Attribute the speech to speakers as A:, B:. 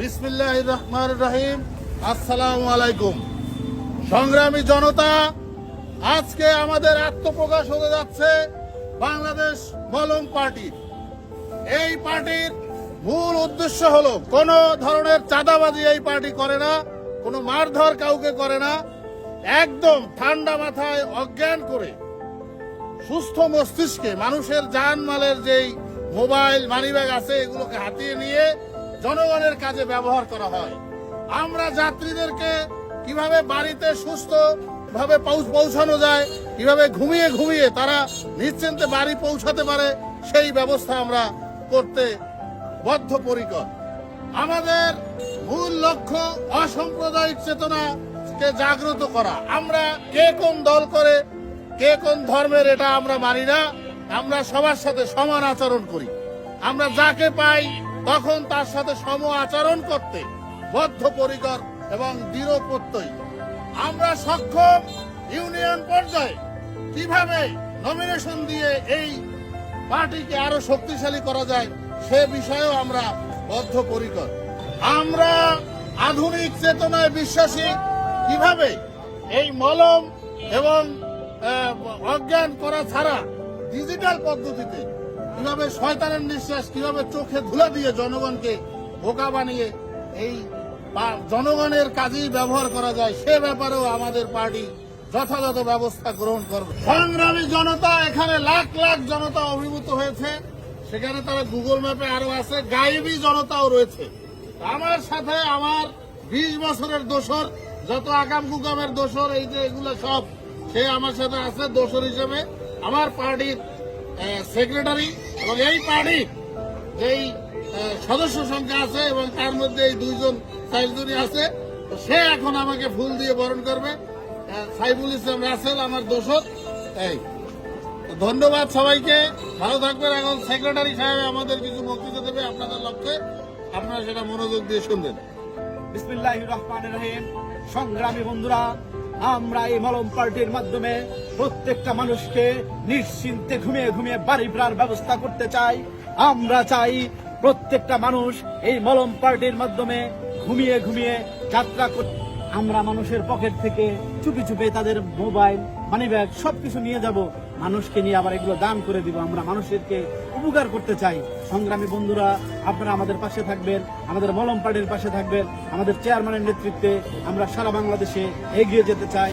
A: বিসমিল্লাহ আসসালামু আলাইকুম সংগ্রামী জনতা, আজকে আমাদের আত্মপ্রকাশ হতে যাচ্ছে বাংলাদেশ মলম পার্টির এই পার্টির মূল উদ্দেশ্য হলো, কোন ধরনের চাঁদাবাজি এই পার্টি করে না, কোনো মারধর কাউকে করে না, একদম ঠান্ডা মাথায় অজ্ঞান করে সুস্থ মস্তিষ্কে মানুষের জানমালের যেই মোবাইল, মানিব্যাগ আছে, এগুলোকে হাতিয়ে নিয়ে জনগণের কাজে ব্যবহার করা হয়। আমরা যাত্রীদেরকে কীভাবে বাড়িতে সুস্থ ভাবে পৌঁছানো যায়, কীভাবে ঘুমিয়ে ঘুমিয়ে তারা নিশ্চিন্তে বাড়ি পৌঁছাতে পারে, সেই ব্যবস্থা আমরা করতে বদ্ধপরিকর। আমাদের মূল লক্ষ্য অসাম্প্রদায়িক চেতনাকে জাগ্রত করা। আমরা কে কোন দল করে, কে কোন ধর্মের এটা আমরা মানি না। আমরা সবার সাথে সমান আচরণ করি। আমরা যাকে পাই তখন তার সাথে সম আচরণ করতে বদ্ধপরিকর এবং দৃঢ় প্রত্যয়ী। আমরা সক্ষম ইউনিয়ন পর্যায়ে কীভাবে নমিনেশন দিয়ে এই পার্টিকে আরও শক্তিশালী করা যায়, সে বিষয়েও আমরা বদ্ধপরিকর আমরা আধুনিক চেতনায় বিশ্বাসী কীভাবে এই মলম এবং অজ্ঞান করা ছাড়া ডিজিটাল পদ্ধতিতে কীভাবে শয়তানের নিঃশ্বাস কীভাবে চোখে ধুলে দিয়ে জনগণকে বোকা বানিয়ে এই জনগণের কাজেই ব্যবহার করা যায়, সে ব্যাপারেও আমাদের পার্টি যথাযথ ব্যবস্থা গ্রহণ করবে। সংগ্রামী জনতা এখানে লাখ লাখ জনতা অভিভূত হয়েছে। সেখানে তারা গুগল ম্যাপে আরও আছে, গায়েবী জনতাও রয়েছে। আমার সাথে আমার বিশ বছরের দোসর, যত আগাম গুগামের দোসর, এই যে এগুলো সব, সে আমার সাথে আছে দোসর হিসেবে। আমার পার্টির সেক্রেটারি এবং এই পার্টির যেই সদস্য সংখ্যা আছে এবং তার মধ্যে এই দুইজন চারজনই আছে সে এখন আমাকে ফুল দিয়ে বরণ করবে। সাইফুল ইসলাম রাসেল, আমার দোষক এই ধন্যবাদ সবাইকে। ভালো থাকবেন এখন। সেক্রেটারি সাহেব আমাদের কিছু বক্তৃতা দেবে আপনাদের লক্ষ্যে। আপনারা সেটা মনোযোগ দিয়ে শুনবেন।
B: বিসমিল্লাহ রহমান রহিম। সংগ্রামী বন্ধুরা আমরা এই মলম পার্টির মাধ্যমে প্রত্যেকটা মানুষকে নিশ্চিন্তে ঘুমিয়ে ঘুমিয়ে বাড়ি ফেরার ব্যবস্থা করতে চাই। আমরা চাই প্রত্যেকটা মানুষ এই মলম পার্টির মাধ্যমে ঘুমিয়ে ঘুমিয়ে যাত্রা করতে আমরা মানুষের পকেট থেকে চুপি চুপে তাদের মোবাইল মানি ব্যাগ সবকিছু নিয়ে যাব। মানুষকে নিয়ে আবার এগুলো দান করে দিব। আমরা মানুষদেরকে উপকার করতে চাই। সংগ্রামী বন্ধুরা, আপনারা আমাদের পাশে থাকবেন, আমাদের মলম পার্টির পাশে থাকবেন, আমাদের চেয়ারম্যানের নেতৃত্বে আমরা সারা বাংলাদেশে এগিয়ে যেতে চাই।